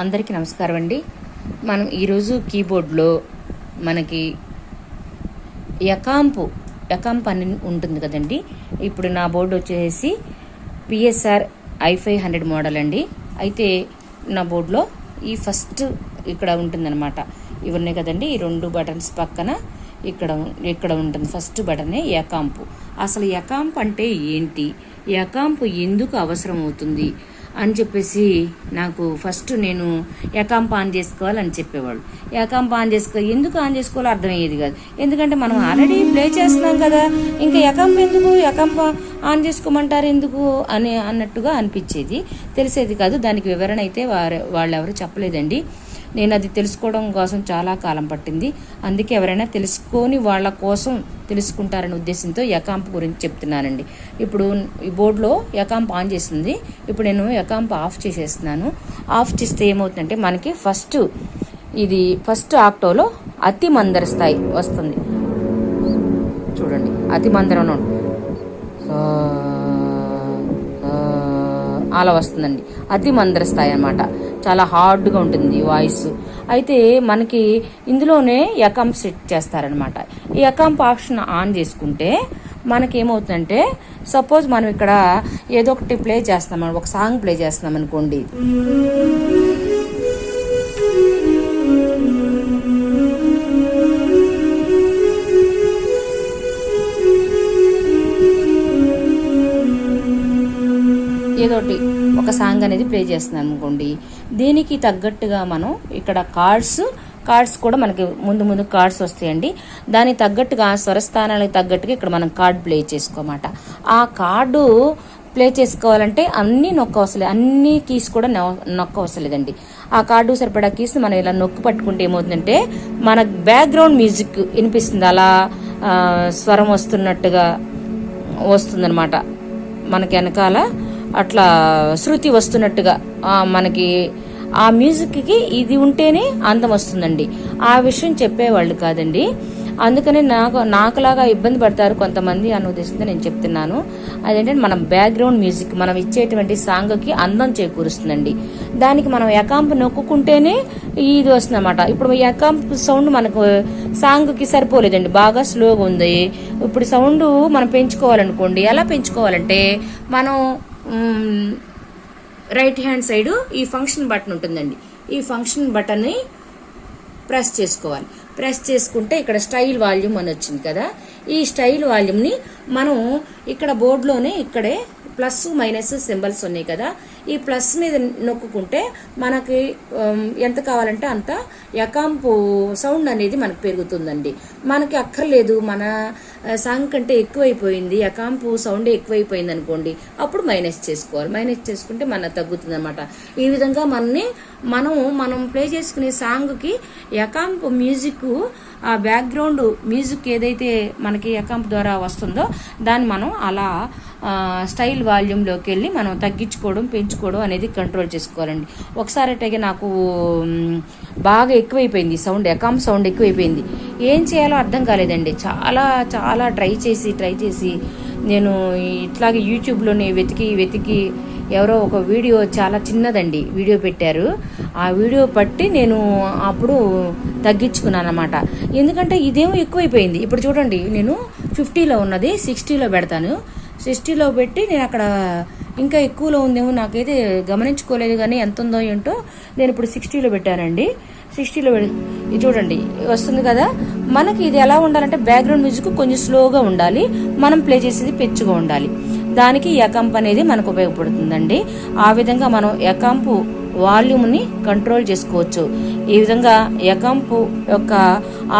అందరికీ నమస్కారం అండి. మనం ఈరోజు కీబోర్డ్లో మనకి ఎకాంపు ఎకాంప్ అని ఉంటుంది కదండి. ఇప్పుడు నా బోర్డు వచ్చేసి PSR I five hundred model అండి. అయితే నా బోర్డులో ఈ ఫస్ట్ ఇక్కడ ఉంటుందన్నమాట. ఇవి ఉన్నాయి కదండి ఈ రెండు బటన్స్ పక్కన ఇక్కడ ఇక్కడ ఉంటుంది ఫస్ట్ బటనే ఎకాంపు అసలు యకాంప్ అంటే ఏంటి? ఎకాంపు ఎందుకు అవసరం అవుతుంది అని చెప్పేసి నాకు ఫస్ట్ నేను ఎకాంప్ ఆన్ చేసుకోవాలని చెప్పేవాళ్ళు. ఎకాంప్ ఆన్ చేసుకో ఎందుకు ఆన్ చేసుకోవాలో అర్థమయ్యేది కాదు. ఎందుకంటే మనం ఆల్రెడీ ప్లే చేస్తున్నాం కదా ఇంకా ఏకాంప ఎందుకు ఎకాంప్ ఆన్ చేసుకోమంటారు ఎందుకు అని అన్నట్టుగా అనిపించేది. తెలిసేది కాదు దానికి వివరణ అయితే వారు వాళ్ళు ఎవరు చెప్పలేదండి. నేను అది తెలుసుకోవడం కోసం చాలా కాలం పట్టింది. అందుకే ఎవరైనా తెలుసుకొని వాళ్ళ కోసం తెలుసుకుంటారనే ఉద్దేశంతో ఎకాంప్ గురించి చెప్తున్నానండి. ఇప్పుడు ఈ బోర్డులో ఎకాంప్ ఆన్ చేసింది. ఇప్పుడు నేను ఎకాంప్ ఆఫ్ చేసేస్తున్నాను. ఆఫ్ చేస్తే ఏమవుతుందంటే మనకి ఫస్ట్ ఇది ఫస్ట్ ఆక్టోలో అతి మందర స్థాయి వస్తుంది. చూడండి అతి మందరం అలా వస్తుందండి. అతి మందర స్థాయి అనమాట చాలా హార్డ్గా ఉంటుంది వాయిస్. అయితే మనకి ఇందులోనే ఎకాంప్ సెట్ చేస్తారనమాట ఈ ఎకాంప్ ఆప్షన్ ఆన్ చేసుకుంటే మనకి ఏమవుతుందంటే సపోజ్ మనం ఇక్కడ ఏదో ఒకటి ప్లే చేస్తున్నాం ఒక సాంగ్ ప్లే చేస్తున్నాం అనుకోండి. ఏదోటి ఒక సాంగ్ అనేది ప్లే చేస్తున్నాను అనుకోండి. దీనికి తగ్గట్టుగా మనం ఇక్కడ కార్డ్స్ కార్డ్స్ కూడా మనకి ముందు ముందు కార్డ్స్ వస్తాయండి. దానికి తగ్గట్టుగా స్వరస్థానాలకు తగ్గట్టుగా ఇక్కడ మనం కార్డ్ ప్లే చేసుకోమాట. ఆ కార్డు ప్లే చేసుకోవాలంటే అన్ని నొక్కవసలేదు అన్ని కీస్ కూడా నొక్కవసలేదండి ఆ కార్డు సరిపడా కీస్ మనం ఇలా నొక్కు పట్టుకుంటే ఏమవుతుందంటే మన బ్యాక్గ్రౌండ్ మ్యూజిక్ వినిపిస్తుంది. అలా స్వరం వస్తున్నట్టుగా వస్తుందన్నమాట. మనకి వెనకాల అట్లా శృతి వస్తున్నట్టుగా మనకి ఆ మ్యూజిక్కి ఇది ఉంటేనే అందం వస్తుందండి. ఆ విషయం చెప్పేవాళ్ళు కాదండి. అందుకని నాకు నాకులాగా ఇబ్బంది పడతారు కొంతమంది అన్న ఉద్దేశంతో నేను చెప్తున్నాను. అదేంటంటే మనం బ్యాక్గ్రౌండ్ మ్యూజిక్ మనం ఇచ్చేటువంటి సాంగ్కి అందం చేకూరుస్తుందండి. దానికి మనం ఎకాంప్ నొక్కుంటేనే ఇది వస్తుంది అనమాట ఇప్పుడు ఎకాంప్ సౌండ్ మనకు సాంగ్కి సరిపోలేదండి. బాగా స్లోగా ఉంది. ఇప్పుడు సౌండ్ మనం పెంచుకోవాలనుకోండి ఎలా పెంచుకోవాలంటే మనం రైట్ హ్యాండ్ సైడ్ ఈ ఫంక్షన్ బటన్ ఉంటుందండి. ఈ ఫంక్షన్ బటన్ని ప్రెస్ చేసుకోవాలి. ప్రెస్ చేసుకుంటే ఇక్కడ స్టైల్ వాల్యూమ్ అని వచ్చింది కదా. ఈ స్టైల్ వాల్యూమ్ని మనం ఇక్కడ బోర్డులోనే ఇక్కడే ప్లస్ మైనస్ సింబల్స్ ఉన్నాయి కదా. ఈ ప్లస్ మీద నొక్కుంటే మనకి ఎంత కావాలంటే అంత ఎకాంపు సౌండ్ అనేది మనకు పెరుగుతుందండి. మనకి అక్కర్లేదు మన సాంగ్ కంటే ఎక్కువైపోయింది ఎకాంపు సౌండ్ ఎక్కువైపోయింది అనుకోండి అప్పుడు మైనస్ చేసుకోవాలి. మైనస్ చేసుకుంటే మన తగ్గుతుంది అనమాట ఈ విధంగా మనని మనం మనం ప్లే చేసుకునే సాంగ్కి ఎకాంపు మ్యూజిక్ ఆ బ్యాక్గ్రౌండ్ మ్యూజిక్ ఏదైతే మనకి ఎకాంప్ ద్వారా వస్తుందో దాన్ని మనం అలా స్టైల్ వాల్యూమ్లోకి వెళ్ళి మనం తగ్గించుకోవడం పెంచుకోవడం అనేది కంట్రోల్ చేసుకోవాలండి. ఒకసారి అట్టగే నాకు బాగా ఎక్కువైపోయింది సౌండ్ ఎకాంప్ సౌండ్ ఎక్కువైపోయింది. ఏం చేయాలో అర్థం కాలేదండి. చాలా చాలా ట్రై చేసి ట్రై చేసి నేను ఇట్లాగే యూట్యూబ్లోనే వెతికి వెతికి ఎవరో ఒక వీడియో చాలా చిన్నదండి వీడియో పెట్టారు. ఆ వీడియో పట్టి నేను అప్పుడు తగ్గించుకున్నాను అనమాట ఎందుకంటే ఇదేమో ఎక్కువైపోయింది. ఇప్పుడు చూడండి నేను ఫిఫ్టీలో ఉన్నది సిక్స్టీలో పెడతాను. సిక్స్టీలో పెట్టి నేను అక్కడ ఇంకా ఎక్కువలో ఉందేమో నాకైతే గమనించుకోలేదు కానీ ఎంత ఉందో ఏంటో నేను ఇప్పుడు సిక్స్టీలో పెట్టానండి. సిక్స్టీలో ఇది చూడండి వస్తుంది కదా? మనకి ఇది ఎలా ఉండాలంటే బ్యాక్గ్రౌండ్ మ్యూజిక్ కొంచెం స్లోగా ఉండాలి. మనం ప్లే చేసేది పెచ్చుగా ఉండాలి. దానికి ఎకంప్ అనేది మనకు ఉపయోగపడుతుందండి. ఆ విధంగా మనం ఎకంపు వాల్యూమ్ని కంట్రోల్ చేసుకోవచ్చు. ఈ విధంగా ఎకంపు యొక్క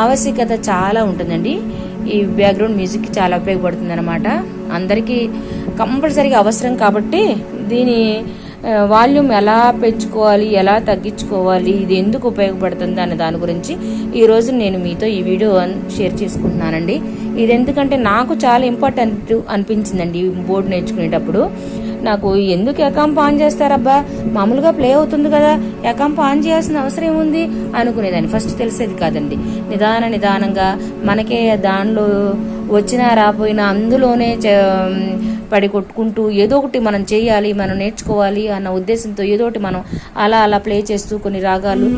ఆవశ్యకత చాలా ఉంటుందండి. ఈ బ్యాక్గ్రౌండ్ మ్యూజిక్ చాలా ఉపయోగపడుతుంది అనమాట అందరికీ కంపల్సరీగా అవసరం కాబట్టి దీని వాల్యూమ్ ఎలా పెంచుకోవాలి ఎలా తగ్గించుకోవాలి ఇది ఎందుకు ఉపయోగపడుతుంది అనే దాని గురించి ఈరోజు నేను మీతో ఈ వీడియో షేర్ చేసుకుంటున్నానండి. ఇది ఎందుకంటే నాకు చాలా ఇంపార్టెంట్ అనిపించిందండి బోర్డు నేర్చుకునేటప్పుడు. నాకు ఎందుకు ఎకాంప్ ఆన్ చేస్తారబ్బా? మామూలుగా ప్లే అవుతుంది కదా ఎకాంప్ ఆన్ చేయాల్సిన అవసరం ఏముంది? అనుకునేదాన్ని. ఫస్ట్ తెలిసేది కాదండి. నిదాన నిదానంగా మనకే దానిలో వచ్చినా రాపోయినా అందులోనే పడి కొట్టుకుంటూ ఏదో ఒకటి మనం చేయాలి మనం నేర్చుకోవాలి అన్న ఉద్దేశంతో ఏదో ఒకటి మనం అలా అలా ప్లే చేస్తూ కొన్ని రాగాలు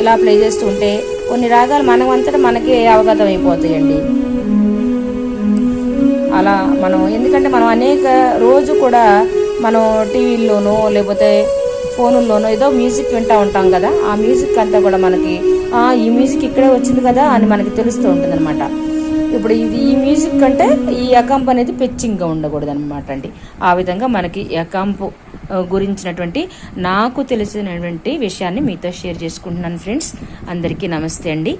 ఇలా ప్లే చేస్తూ ఉంటే కొన్ని రాగాలు మనం అంతటా మనకే అవగతం అయిపోతాయండి అలా మనం ఎందుకంటే మనం అనేక రోజు కూడా మనం టీవీల్లోనో లేకపోతే ఫోనుల్లోనో ఏదో మ్యూజిక్ వింటూ ఉంటాం కదా ఆ మ్యూజిక్ అంతా కూడా మనకి ఈ మ్యూజిక్ ఇక్కడే వచ్చింది కదా అని మనకి తెలుస్తూ ఉంటుంది అనమాట ఇప్పుడు ఇది ఈ మ్యూజిక్ అంటే ఈ అకంప్ అనేది పెచ్చింగ్గా ఉండకూడదు అనమాట అండి. ఆ విధంగా మనకి అకంప్ గురించినటువంటి నాకు తెలిసినటువంటి విషయాన్ని మీతో షేర్ చేసుకుంటున్నాను ఫ్రెండ్స్ అందరికీ నమస్తే అండి.